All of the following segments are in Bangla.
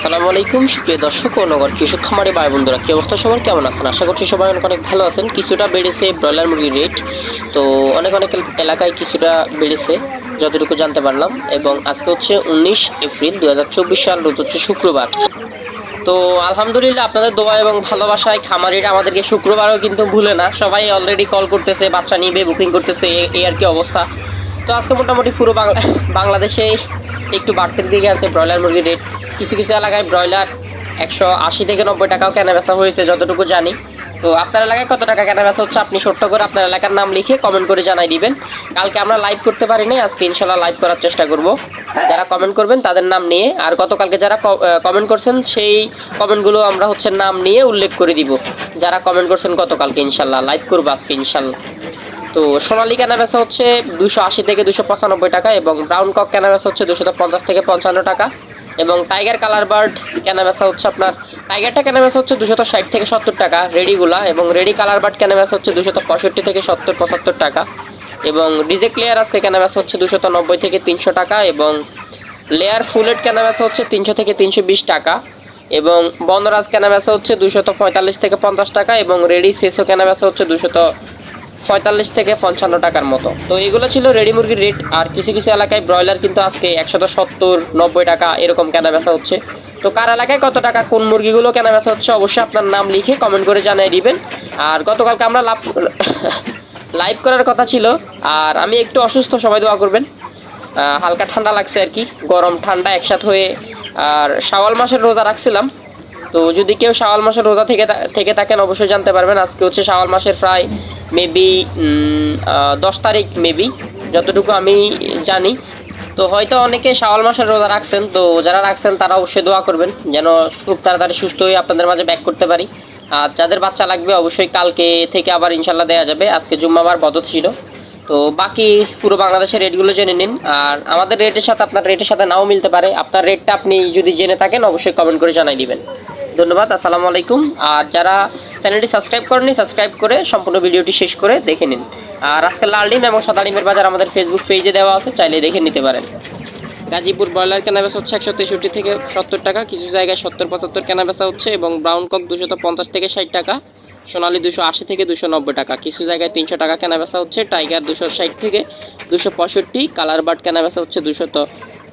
আসসালামু আলাইকুম, সুপ্রিয় দর্শক ও নগর কৃষক খামারি ভাই বন্ধুরা, কি অবস্থা সবার? কেমন আছেন? আশা করছি সবাই অনেক অনেক ভালো আছেন। কিছুটা বেড়েছে ব্রয়লার মুরগির রেট তো অনেক অনেক এলাকায় কিছুটা বেড়েছে, যতটুকু জানতে পারলাম। এবং আজকে হচ্ছে উনিশ এপ্রিল দু হাজার চব্বিশ সাল, রোজ হচ্ছে শুক্রবার। তো আলহামদুলিল্লাহ আপনাদের দোয়া এবং ভালোবাসায় খামারিরা আমাদেরকে শুক্রবারও কিন্তু ভুলে না। সবাই অলরেডি কল করতেছে, বাচ্চা নিবে বুকিং করতেছে এই আর কি অবস্থা। তো আজকে মোটামুটি পুরো বাংলা বাংলাদেশে একটু বাড়তির দিকে আছে ব্রয়লার মুরগির রেট কিছু কিছু এলাকায় ব্রয়লার একশো আশি থেকে নব্বই টাকাও কেনা বেচা হয়েছে, যতটুকু জানি। তো আপনার এলাকায় কত টাকা কেনা বেচা হচ্ছে আপনি ছোট্ট করে আপনার এলাকার নাম লিখে কমেন্ট করে জানাই দিবেন। কালকে আমরা লাইভ করতে পারিনি আজকে ইনশাল্লাহ লাইভ করার চেষ্টা করব। যারা কমেন্ট করবেন তাদের নাম নিয়ে, আর গতকালকে যারা কমেন্ট করছেন, সেই কমেন্টগুলো আমরা হচ্ছে নাম নিয়ে উল্লেখ করে দিব। যারা কমেন্ট করছেন গতকালকে ইনশাল্লাহ লাইভ করব আজকে ইনশাল্লাহ। তো সোনালি কেনা বেচা হচ্ছে দুশো আশি থেকে দুশো পঁচানব্বই টাকা এবং ব্রাউন কক কেনা বেচা হচ্ছে দুশো পঞ্চাশ থেকে পঞ্চান্ন টাকা। এবং টাইগার কালার বার্ড কেনা হচ্ছে আপনার টাইগারটা কেনা হচ্ছে দুশো ষাট থেকে সত্তর টাকা রেডিগুলা এবং রেডি কালার বার্ড কেনা হচ্ছে দুশো পঁয়ষট্টি থেকে সত্তর পঁচাত্তর টাকা এবং ডিজে ক্লিয়ার আজকে কেনা বেচা হচ্ছে দুশো নব্বই থেকে তিনশো টাকা এবং লেয়ার ফুলেট কেনা বেচা হচ্ছে তিনশো থেকে তিনশো বিশ টাকা এবং বনরাজ কেনা হচ্ছে দুশত পঁয়তাল্লিশ থেকে পঞ্চাশ টাকা এবং রেডি সেসও কেনা বেচা হচ্ছে দুশত পঁয়তাল্লিশ থেকে পঞ্চান্ন টাকার মতো। তো এগুলো ছিল রেডি মুরগির রেট আর কিছু কিছু এলাকায় ব্রয়লার কিন্তু আজকে একশত সত্তর, নব্বই টাকা এরকম কেনা বেচা হচ্ছে। তো কার এলাকায় কত টাকা, কোন মুরগিগুলো কেনা বেচা হচ্ছে অবশ্যই আপনার নাম লিখে কমেন্ট করে জানিয়ে দিবেন। আর গতকালকে আমরা লাভ লাইভ করার কথা ছিল। আর আমি একটু অসুস্থ, সবাই দোয়া করবেন। হালকা ঠান্ডা লাগছে আর কি। গরম ঠান্ডা একসাথে হয়ে আর শাওয়াল মাসের রোজা রাখছিলাম। তো যদি কেউ শাওয়াল মাসের রোজা থেকে থেকে থাকেন, অবশ্যই জানতে পারবেন। আজকে হচ্ছে শাওয়াল মাসের প্রায় মেবি দশ তারিখ মেবি যতটুকু আমি জানি। তো হয়তো অনেকে শাওয়াল মাসের রোজা রাখছেন, তো যারা রাখছেন তারা অবশ্যই দোয়া করবেন, যেন খুব তাড়াতাড়ি সুস্থ হয়ে আপনাদের মাঝে ব্যাক করতে পারি। আর যাদের বাচ্চা লাগবে, অবশ্যই কালকে থেকে আবার ইনশাল্লাহ দেওয়া যাবে। আজকে জুম্মাবার বদত ছিল। তো বাকি পুরো বাংলাদেশের রেটগুলো জেনে নিন। আর আমাদের রেটের সাথে, আপনার রেটের সাথে নাও মিলতে পারে। আপনার রেটটা আপনি যদি জেনে থাকেন, অবশ্যই কমেন্ট করে জানাই দিবেন। ধন্যবাদ, আসসালামু আলাইকুম। আর যারা চ্যানেলটি সাবস্ক্রাইব করেনি সাবস্ক্রাইব করে সম্পূর্ণ ভিডিওটি শেষ করে দেখে নিন। আর আজকে লাল ডিম এবং সাদা ডিমের বাজার আমাদের ফেসবুক পেজে দেওয়া আছে, চাইলে দেখে নিতে পারেন। গাজীপুর ব্রয়লার কেনা বেচা হচ্ছে একশো তেষট্টি থেকে সত্তর টাকা, কিছু জায়গায় সত্তর পঁচাত্তর কেনা বেচা হচ্ছে এবং ব্রাউন কক দুশো পঞ্চাশ থেকে ষাট টাকা, সোনালি দুশো আশি থেকে দুশো নব্বই টাকা, কিছু জায়গায় তিনশো টাকা কেনা বেচা হচ্ছে, টাইগার দুশো ষাট থেকে দুশো পঁয়ষট্টি, কালার বার্ড কেনা বেচা হচ্ছে দুশত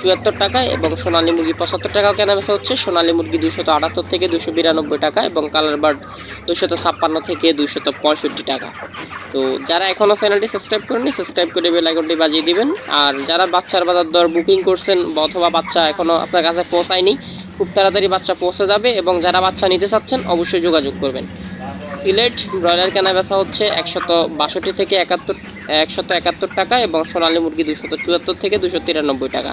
চুয়াত্তর টাকা এবং সোনালী মুরগি পঁচাত্তর টাকাও কেনা বেচা হচ্ছে। সোনালী মুরগি দুশত আটাত্তর থেকে দুশো বিরানব্বই টাকা এবং কালার বার্ড দুশত ছাপ্পান্ন থেকে দুশত পঁয়ষট্টি টাকা। তো যারা এখনও চ্যানেলটি সাবস্ক্রাইব করেনি সাবস্ক্রাইব করে বেল আইকনটি বাজিয়ে দিবেন। আর যারা বাচ্চার বাজার দর বুকিং করছেন অথবা বাচ্চা এখনও আপনার কাছে পৌঁছায়নি, খুব তাড়াতাড়ি বাচ্চা পৌঁছে যাবে এবং যারা বাচ্চা নিতে চাচ্ছেন অবশ্যই যোগাযোগ করবেন। সিলেট ব্রয়লার কেনা বেচা হচ্ছে একশত বাষট্টি থেকে একাত্তর, একশত একাত্তর টাকা এবং সোনালী মুরগি দুশত চুয়াত্তর থেকে দুশো তিরানব্বই টাকা।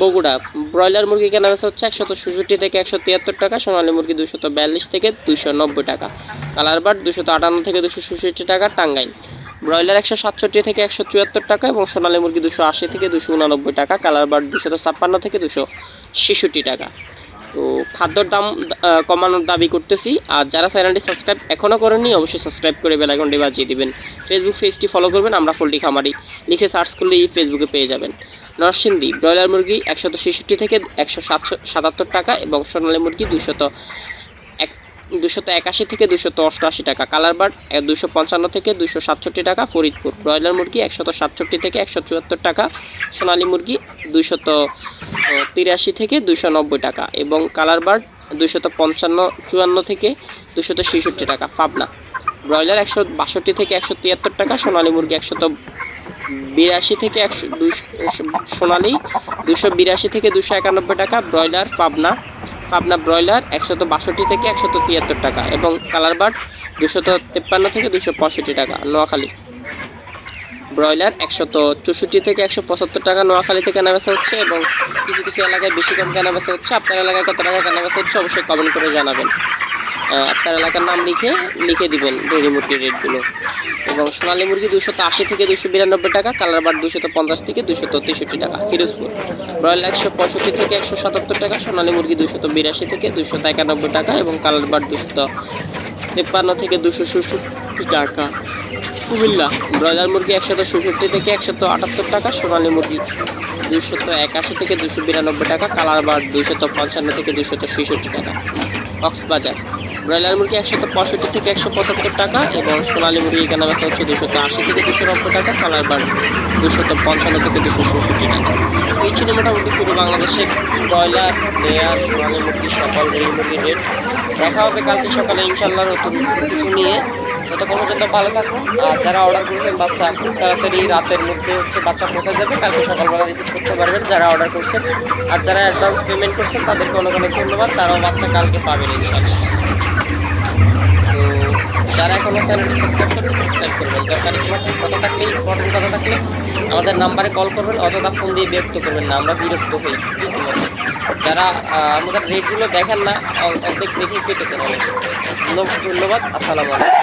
বগুড়া। ব্রয়লার মুরগি কেনা বেচা হচ্ছে একশত ষষট্টি থেকে একশো তিয়াত্তর টাকা, সোনালী মুরগি দুশত বিয়াল্লিশ থেকে দুশো নব্বই টাকা, কালার বাট দুশত আটান্ন থেকে দুশো ষষট্টি টাকা, টাঙ্গাইল। ব্রয়লার একশো সাতষট্টি থেকে একশো চুয়াত্তর টাকা এবং সোনালী মুরগি দুশো আশি থেকে দুশো উনানব্বই টাকা, কালার বাট দুশত ছাপ্পান্ন থেকে দুশো ছেষট্টি টাকা। তো খাদ্যর দাম কমানোর দাবি করতেছি। আর যারা চ্যানেলটি সাবস্ক্রাইব এখনও করেননি, অবশ্যই সাবস্ক্রাইব করে বেলাইকনটি বাজিয়ে দিবেন। ফেসবুক পেজটি ফলো করবেন, আমরা ফুলটি খামারি। লিখে সার্চ করলেই ফেসবুকে পেয়ে যাবেন। নরসিংদী, ব্রয়লার মুরগি একশত ছেষট্টি থেকে একশো সাতশো, সাতাত্তর টাকা এবং সোনালী মুরগি দুশত এক দুশত একাশি থেকে দুশত অষ্টআশি টাকা। কালার বার্ড দুশো পঞ্চান্ন থেকে দুশো সাতষট্টি টাকা। ফরিদপুর, ব্রয়লার মুরগি একশত সাতষট্টি থেকে একশো চুয়াত্তর টাকা। সোনালী মুরগি দুশত তিরাশি থেকে দুশো নব্বই টাকা এবং কালার বার্ড দুশত পঞ্চান্ন, চুয়ান্ন থেকে দুশত ছেষট্টি টাকা। পাবনা, ব্রয়লার একশো বাষট্টি থেকে একশো তিয়াত্তর টাকা, সোনালী মুরগি একশত বিরাশি থেকে একশো দুশো সোনালী দুশো বিরাশি থেকে দুশো একানব্বই টাকা, ব্রয়লার, পাবনা। পাবনা ব্রয়লার একশত বাষট্টি থেকে একশত তিয়াত্তর টাকা এবং কালার বার্ড দুশত তেপ্পান্ন থেকে দুশো পঁয়ষট্টি টাকা, নোয়াখালী। ব্রয়লার একশত চৌষট্টি থেকে একশো পঁচাত্তর টাকা নোয়াখালীতে কেনা বেচা হচ্ছে এবং কিছু কিছু এলাকায় বেশি কম কেনা বেচা হচ্ছে। আপনার এলাকায় কত টাকা কেনা বেচা হচ্ছে অবশ্যই কমেন্ট করে জানাবেন। আপনার এলাকার নাম লিখে লিখে দিবেন ডেরি মুরগির রেটগুলো। এবং সোনালী মুরগি দুশত আশি থেকে দুশো বিরানব্বই টাকা কালার বার দুশত পঞ্চাশ থেকে দুশত তেষট্টি টাকা, ফিরোজপুর। রয়্যাল একশো পঁয়ষট্টি থেকে একশো সাতাত্তর টাকা, সোনালী মুরগি দুশত বিরাশি থেকে দুশত একানব্বই টাকা এবং কালার বার দুশত তেপ্পান্ন থেকে দুশো ষষট্টি টাকা। কুমিল্লা, ব্রয়লার মুরগি একশত ষষট্টি থেকে একশত আটাত্তর টাকা, সোনালী মুরগি দুশত একাশি থেকে দুশো বিরানব্বই টাকা কালার বার দুশত পঞ্চান্ন থেকে দুশত ছেষট্টি টাকা। কক্সবাজার ব্রয়লার মুরগি একশত পঁয়ষট্টি থেকে একশো পঁচাত্তর টাকা এবং সোনালী মুরগি কেনা বেচা হচ্ছে দুশত আশি থেকে দুশো নব্বই টাকা কালার বার দুশত পঞ্চান্ন থেকে দুশো ষষট্টি টাকা। এই ছিল মোটামুটি পুরো বাংলাদেশে ব্রয়লার, লেয়ার, সোনালী মুরগি, সকল রেল মুরগির রেট। দেখা হবে কালকে সকালে ইনশাল্লাহ নতুন কিছু নিয়ে। ততক্ষণ পর্যন্ত ভালো থাকুন। আর যারা অর্ডার করছেন বাচ্চা, খুব তাড়াতাড়ি রাতের মধ্যে হচ্ছে বাচ্চা পৌঁছে যাবে। কালকে সকালবেলা রিসিভ করতে পারবেন যারা অর্ডার করছেন। আর যারা অ্যাডভান্স পেমেন্ট করছেন, তাদেরকে অনেক অনেক ধন্যবাদ। তারাও বাচ্চা কালকে পাবেন ইনশাল্লাহ যারা এখনও চ্যানেলটি সাবস্ক্রাইব করবেন সাবস্ক্রাইব করবেন দরকারি কোনো কথা থাকলে ইম্পর্টেন্ট কথা থাকলে আমাদের নাম্বারে কল করবেন, অযথা ফোন দিয়ে ব্যক্ত করবেন না, আমরা বিরক্ত হই। যারা আমাদের রেটগুলো দেখেন না অর্ধেক দেখে কেটে দেবেন ধন্যবাদ আসসালামু আলাইকুম।